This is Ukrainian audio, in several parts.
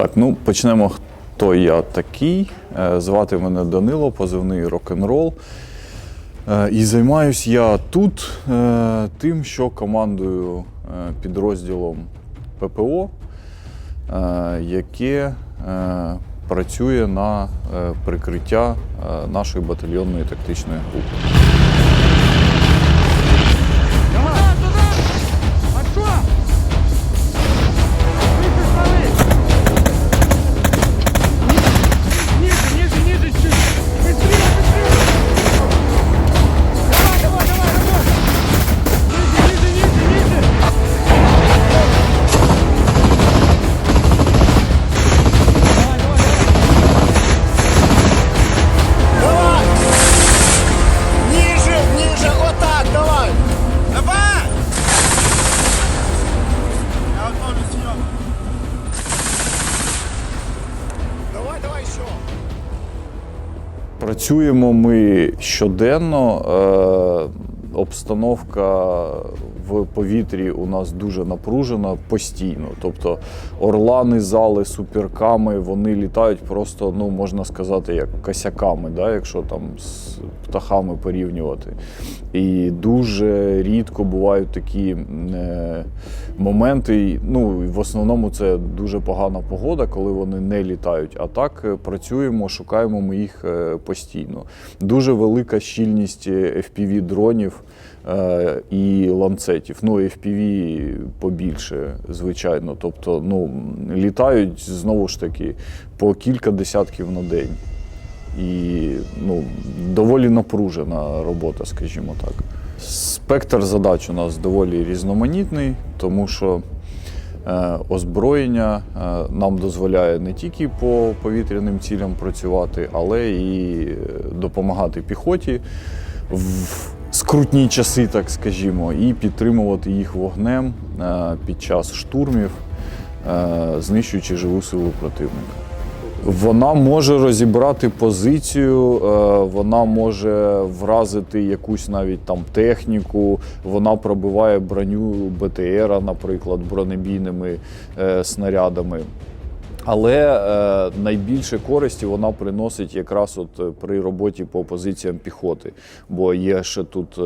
Так, ну почнемо. Хто я такий? Е, Звати мене Данило, позивний рок-н-рол. Е, І займаюсь я тут е, тим, що командую підрозділом ППО, яке працює на прикриття нашої батальйонної тактичної групи. Працюємо ми щоденно. Е, обстановка в повітрі у нас дуже напружена постійно. Тобто орлани, зали, суперками вони літають просто, ну можна сказати, як косяками, да, якщо там з птахами порівнювати. І дуже рідко бувають такі е, моменти. Ну, в основному це дуже погана погода, коли вони не літають. А так е, працюємо, шукаємо ми їх е, постійно. Дуже велика щільність fpv дронів е, і ланцетів. Ну, FPV побільше, звичайно. Тобто, ну, літають знову ж таки по кілька десятків на день. І ну, доволі напружена робота, скажімо так. Спектр задач у нас доволі різноманітний, тому що е, озброєння е, нам дозволяє не тільки по повітряним цілям працювати, але і е, допомагати піхоті в скрутні часи, так скажімо, і підтримувати їх вогнем е, під час штурмів, е, знищуючи живу силу противника. Вона може розібрати позицію, е, вона може вразити якусь навіть там техніку, вона пробиває броню БТРа, наприклад, бронебійними снарядами. Але е, найбільше користі вона приносить якраз от е, при роботі по позиціям піхоти. Бо є ще тут е,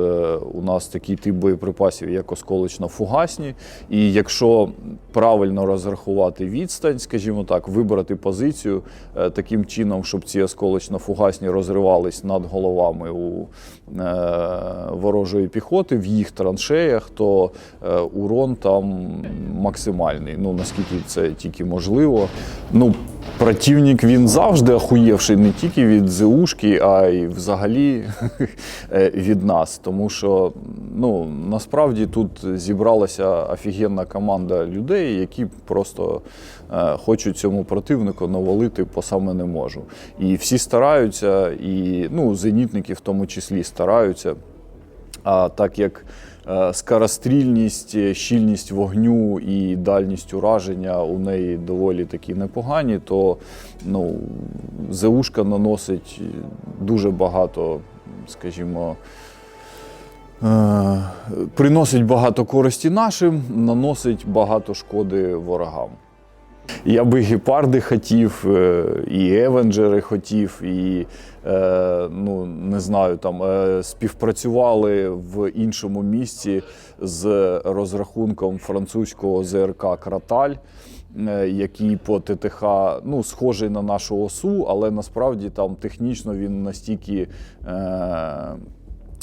у нас такий тип боєприпасів, як осколочно-фугасні. І якщо правильно розрахувати відстань, скажімо так, вибрати позицію таким чином, щоб ці осколочно-фугасні розривались над головами у ворожої піхоти в їх траншеях, то урон там максимальний. Ну наскільки це тільки можливо. Ну, противник він завжди охуєвший не тільки від ЗУшки, а й взагалі е, від нас. Тому що ну, насправді тут зібралася офігенна команда людей, які просто е, хочуть цьому противнику навалити по саме не можу. І всі стараються, і ну, зенітники в тому числі стараються. А так як скорострільність, е, щільність вогню і дальність ураження у неї доволі такі непогані, то ну, ЗУшка наносить дуже багато, скажімо, е, приносить багато користі нашим, наносить багато шкоди ворогам. Я би гепарди хотів, е, і Евенджери хотів, і е, ну не знаю, там е, співпрацювали в іншому місці з розрахунком французького ЗРК Краталь, який по ТТХ ну, схожий на нашу осу, але насправді там технічно він настільки.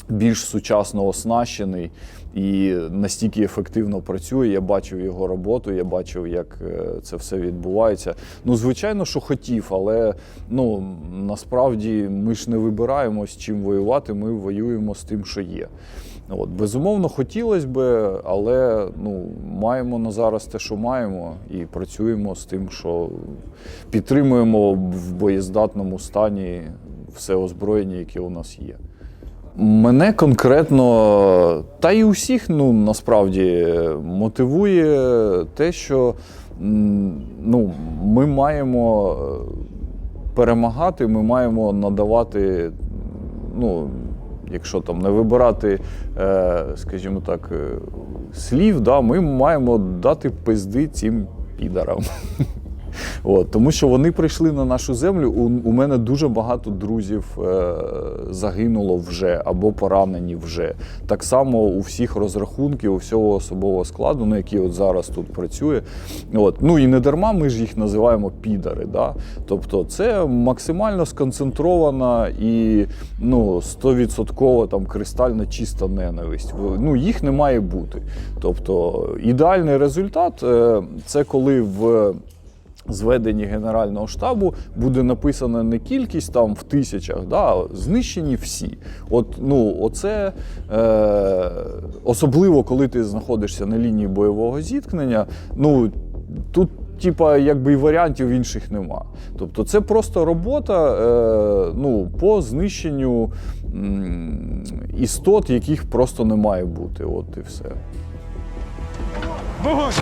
Більш сучасно оснащений і настільки ефективно працює. Я бачив його роботу, я бачив, як е, це все відбувається. Ну, звичайно, що хотів, але ну насправді ми ж не вибираємо з чим воювати. Ми воюємо з тим, що є. От, безумовно, хотілося би, але ну, маємо на зараз те, що маємо, і працюємо з тим, що підтримуємо в боєздатному стані все озброєння, яке у нас є. Мене конкретно, та й усіх ну, насправді мотивує те, що ну, ми маємо е, перемагати, ми маємо надавати, ну, якщо там не вибирати, е, скажімо так, е, слів, да, ми маємо дати пизди цим підарам. От, тому що вони прийшли на нашу землю. У, у мене дуже багато друзів е, загинуло вже або поранені вже. Так само у всіх розрахунків, у всього особового складу, ну, який от зараз тут працює. От. Ну і не дарма ми ж їх називаємо підари. Да? Тобто це максимально сконцентрована і ну, 100% там кристально чиста ненависть. Ну, їх не має бути. Тобто ідеальний результат е, це коли в зведенні Генерального штабу буде написана не кількість там в тисячах, да, знищені всі. От, ну, оце, е, особливо коли ти знаходишся на лінії бойового зіткнення, ну, тут. Типа, якби і варіантів інших нема. Тобто, це просто робота е, ну, по знищенню м, істот, яких просто не має бути. От і все. Вогонь!